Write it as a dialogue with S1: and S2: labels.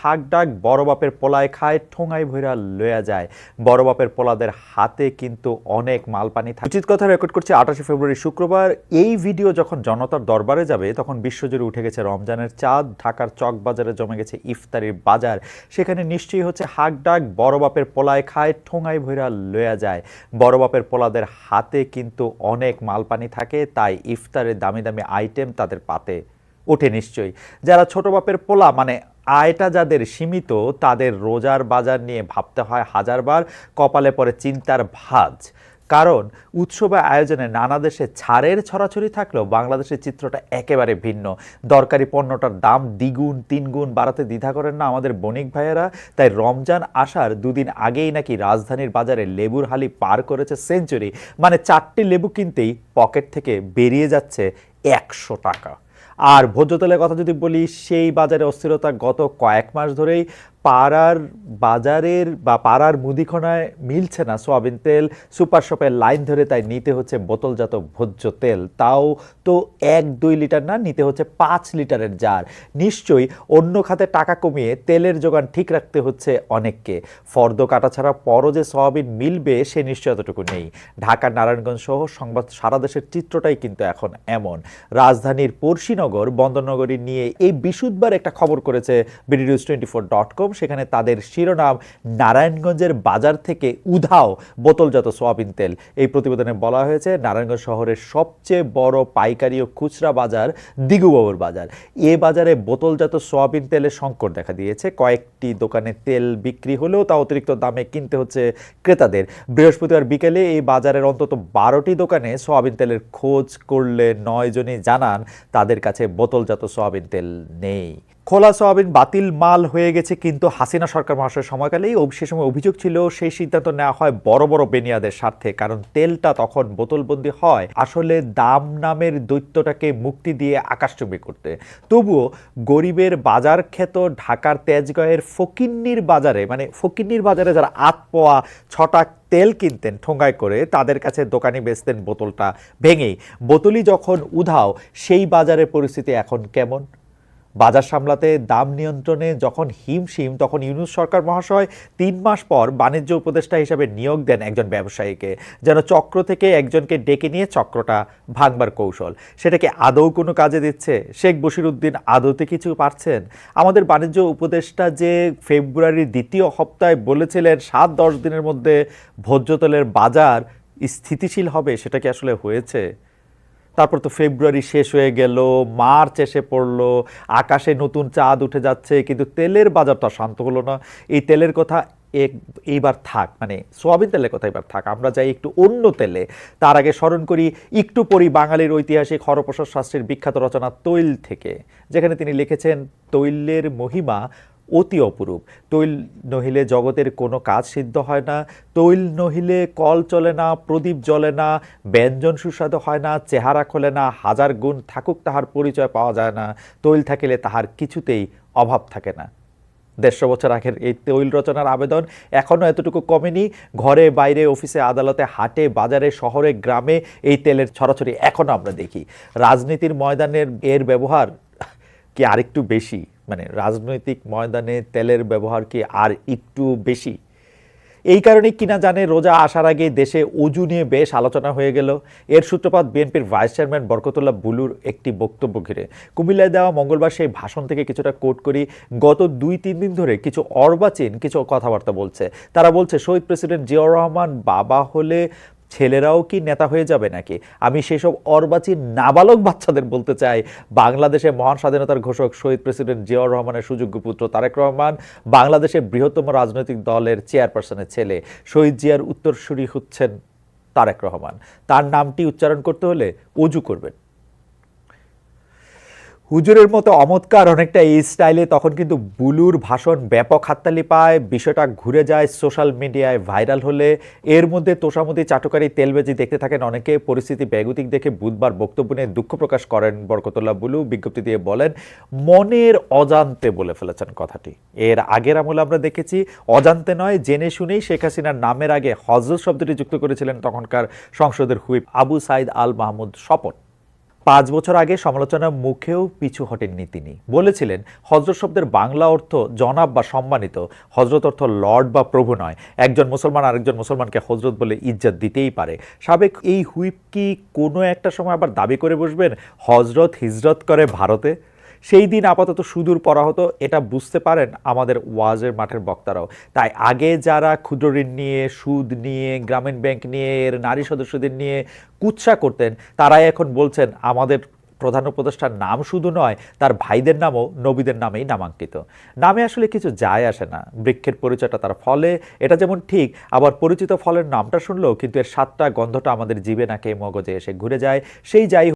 S1: হাক ডাক বড় বাপের পোলায় খায়, ঠোঙায় ভৈরা লয়া যায়। বড় বাপের পোলাদের হাতে কিন্তু অনেক মালপানি থাকে। উচিত কথা রেকর্ড করছি আঠাশে ফেব্রুয়ারি শুক্রবার। এই ভিডিও যখন জনতার দরবারে যাবে, তখন বিশ্বজুড়ে উঠে গেছে রমজানের চাঁদ। ঢাকার চক বাজারে জমে গেছে ইফতারির বাজার। সেখানে নিশ্চয়ই হচ্ছে হাক ডাক বড় বাপের পোলায় খায়, ঠোঙায় ভৈরা লয়া যায়। বড় বাপের পোলাদের হাতে কিন্তু অনেক মালপানি থাকে, তাই ইফতারের দামি দামি আইটেম তাদের পাতে ওঠে নিশ্চয়ই। যারা ছোট বাপের পোলা মানে আয়টা যাদের সীমিত, তাদের রোজার বাজার নিয়ে ভাবতে হয় হাজারবার, কপালে পরে চিন্তার ভাঁজ। কারণ, উৎসবে আয়োজনে নানা দেশে ছাড়ের ছড়াছড়ি থাকলেও বাংলাদেশের চিত্রটা একেবারে ভিন্ন। দরকারি পণ্যটার দাম দ্বিগুণ, তিনগুণ বাড়াতে দ্বিধা করেন না আমাদের বণিক ভাইয়েরা। তাই রমজান আসার দুদিন আগেই নাকি রাজধানীর বাজারে লেবুর হালি পার করেছে সেঞ্চুরি। মানে চারটি লেবু কিনতেই পকেট থেকে বেরিয়ে যাচ্ছে একশো টাকা। আর ভোজ্য তেলের কথা যদি বলি সেই বাজারে অস্থিরতা গত কয়েক মাস ধরেই পাড়ার বাজারের বা পাড়ার মুদিখানায় মিলছে না সোয়াবিন তেল। সুপার শপের লাইন ধরে তাই নিতে হচ্ছে বোতলজাত ভোজ্য তেল। তাও তো এক দুই লিটার না, নিতে হচ্ছে পাঁচ লিটারের জার নিশ্চয়ই অন্য খাতে টাকা কমিয়ে তেলের যোগান ঠিক রাখতে হচ্ছে অনেককে। ফর্দ কাটা ছাড়া পরও যে সোয়াবিন মিলবে, সে নিশ্চয়তটুকু নেই। ঢাকার নারায়ণগঞ্জ সহ সংবাদ সারা দেশের চিত্রটাই কিন্তু এখন এমন। রাজধানীর পড়শিনগর, বন্দরনগরী নিয়ে এই বিশুদ্ধবার একটা খবর করেছে BD news twenty four dot com. সেখানে তাদের শিরোনাম নারায়ণগঞ্জের বাজার থেকে উধাও বোতলজাত সোয়াবিন তেল। এই প্রতিবেদনে বলা হয়েছে, নারায়ণগঞ্জ শহরের সবচেয়ে বড় পাইকারি ও খুচরা বাজার দিগুবাবুর বাজার। এ বাজারে বোতলজাত সোয়াবিন তেলের সংকট দেখা দিয়েছে। কয়েকটি দোকানে তেল বিক্রি হলেও তা অতিরিক্ত দামে কিনতে হচ্ছে ক্রেতাদের। বৃহস্পতিবার বিকেলে এই বাজারের অন্তত বারোটি দোকানে সোয়াবিন তেলের খোঁজ করলে নয় জনই জানান, তাদের কাছে বোতলজাত সোয়াবিন তেল নেই। খোলা সোয়াবিন বাতিল মাল হয়ে গেছে, কিন্তু হাসিনা সরকার মহাশয়ের সময়কালেই সে সময় অভিযোগ ছিল, সেই সিদ্ধান্ত নেওয়া হয় বড় বড় বেনিয়াদের স্বার্থে, কারণ তেলটা তখন বোতলবন্দি হয়। আসলে দাম নামের দৈত্যটাকে মুক্তি দিয়ে আকাশচুম্বী করতে। তবুও গরিবের বাজার খ্যাত ঢাকার তেজগাঁয়ের ফকিন্নির বাজারে মানে ফকিন্নির বাজারে যারা আত পোয়া ছটা তেল কিনতেন ঠোঙ্গায় করে, তাদের কাছে দোকানে বেচতেন বোতলটা ভেঙেই। বোতলই যখন উধাও, সেই বাজারের পরিস্থিতি এখন কেমন? বাজার সামলাতে দাম নিয়ন্ত্রণে যখন হিমশিম, তখন ইউনুস সরকার মহাশয় তিন মাস পর বাণিজ্য উপদেষ্টা হিসাবে নিয়োগ দেন একজন ব্যবসায়ীকে, যেন চক্র থেকে একজনকে ডেকে নিয়ে চক্রটা ভাঙবার কৌশল। সেটাকে আদৌ কোনো কাজে দিচ্ছে? শেখ বশিরউদ্দিন আদৌতে কিছু পারছেন? আমাদের বাণিজ্য উপদেষ্টা যে ফেব্রুয়ারির দ্বিতীয় সপ্তাহে বলেছিলেন, সাত দশ দিনের মধ্যে ভোজ্যতলের বাজার স্থিতিশীল হবে, সেটা কি আসলে হয়েছে? তারপর তো ফেব্রুয়ারি শেষ হয়ে গেল, মার্চ এসে পড়ল, আকাশে নতুন চাঁদ উঠে যাচ্ছে, কিন্তু তেলের বাজারটা শান্ত হলো না। এই তেলের কথা এক, এইবার থাক মানে সোয়াবিন তেলের কথা এবার থাক, আমরা যাই একটু অন্য তেলে। তার আগে স্মরণ করি, একটু পরি বাঙালির ঐতিহাসিক হরপ্রসাদ শাস্ত্রীর বিখ্যাত রচনা তৈল থেকে, যেখানে তিনি লিখেছেন, তৈলের মহিমা অতি অপরূপ। তৈল নহিলে জগতের কোনো কাজ সিদ্ধ হয় না, তৈল নহিলে কল চলে না, প্রদীপ জ্বলে না, ব্যঞ্জন সুস্বাদু হয় না, চেহারা খোলে না, হাজার গুণ থাকুক তাহার পরিচয় পাওয়া যায় না, তৈল থাকিলে তাহার কিছুতেই অভাব থাকে না। দেড়শো বছর আগের এই তৈল রচনার আবেদন এখনও এতটুকু কমেনি। ঘরে, বাইরে, অফিসে, আদালতে, হাটে, বাজারে, শহরে, গ্রামে এই তেলের ছড়াছড়ি এখনও আমরা দেখি। রাজনীতির ময়দানের এর ব্যবহার কি আরেকটু বেশি? মানে রাজনৈতিক ময়দানে তেলের ব্যবহার কি আর একটু বেশি? এই কারণে কিনা জানে রোজা আসার আগে দেশে অজু নিয়ে বেশ আলোচনা হয়ে গেল। এর সূত্রপাত বিএনপির ভাইস চেয়ারম্যান বরকতুল্লাহ বুলুর একটি বক্তব্য ঘিরে। কুমিল্লায় দেওয়া মঙ্গলবার সেই ভাষণ থেকে কিছুটা কোট করি গত দুই তিন দিন ধরে কিছু অর্বাচীন কিছু কথাবার্তা বলছে। তারা বলছে, শহীদ প্রেসিডেন্ট জিয়াউর রহমান বাবা হলে ছেলেরাও কি নেতা হয়ে যাবে নাকি? আমি সেসব অর্বাচীন নাবালক বাচ্চাদের বলতে চাই। বাংলাদেশে মহান স্বাধীনতার ঘোষক শহীদ প্রেসিডেন্ট জিয়াউর রহমানের সুযোগ্য পুত্র তারেক রহমান বাংলাদেশের বৃহত্তম রাজনৈতিক দলের চেয়ারপারসনের ছেলে শহীদ জিয়ার উত্তরসূরি হচ্ছেন তারেক রহমান। তার নামটি উচ্চারণ করতে হলে অজু করবেন। হুজুরের মতো অমৎকার অনেকটা এই স্টাইলে তখন কিন্তু বুলুর ভাষণ ব্যাপক হাততালি পায়, বিষয়টা ঘুরে যায় সোশ্যাল মিডিয়ায় ভাইরাল হলে। এর মধ্যে তোষামতি, চাটুকারি, তেলবেজি দেখতে থাকেন অনেকে, পরিস্থিতি ব্যাগতিক দেখে বুধবার বক্তব্য নিয়ে দুঃখ প্রকাশ করেন বরকতুল্লাহ বুলু। বিজ্ঞপ্তি দিয়ে বলেন, মনের অজান্তে বলে ফেলেছেন কথাটি। এর আগের আমলে আমরা দেখেছি, অজান্তে নয়, জেনে শুনেই শেখ হাসিনার নামের আগে হজরত শব্দটি যুক্ত করেছিলেন তখনকার সংসদের হুইপ আবু সাইদ আল মাহমুদ স্বপন। পাঁচ বছর আগে সমালোচনার মুখেও পিছু হটেননি তিনি। বলেছিলেন, হজরত শব্দের বাংলা অর্থ জনাব বা সম্মানিত, হজরত অর্থ লর্ড বা প্রভু নয়। একজন মুসলমান আরেকজন মুসলমানকে হজরত বলে ইজ্জত দিতেই পারে। সাবেক এই হুইপ কি কোনো একটা সময় আবার দাবি করে বসবেন, হজরত হিজরত করে ভারতে? সেই দিন আপাতত সুদূর পড়া হতো এটা বুঝতে পারেন আমাদের ওয়াজের মাঠের বক্তারাও। তাই আগে যারা ক্ষুদ্র ঋণ নিয়ে, সুদ নিয়ে, গ্রামীণ ব্যাংক নিয়ে নারী সদস্যদের নিয়ে কুৎসা করতেন, তারাই এখন বলছেন আমাদের প্রধান উপদেষ্টার নাম শুধু নয়, তার ভাইদের নামও নবীদের নামেই নামাঙ্কিত। নামে আসলে কিছু যায় আসে না, বৃক্ষের পরিচয়টা তার ফলে, এটা যেমন ঠিক, আবার পরিচিত ফলের নামটা শুনলেও কিন্তু এর স্বাদটা, গন্ধটা আমাদের জীবে নাকে, মগজে এসে ঘুরে যায়, সেই যাই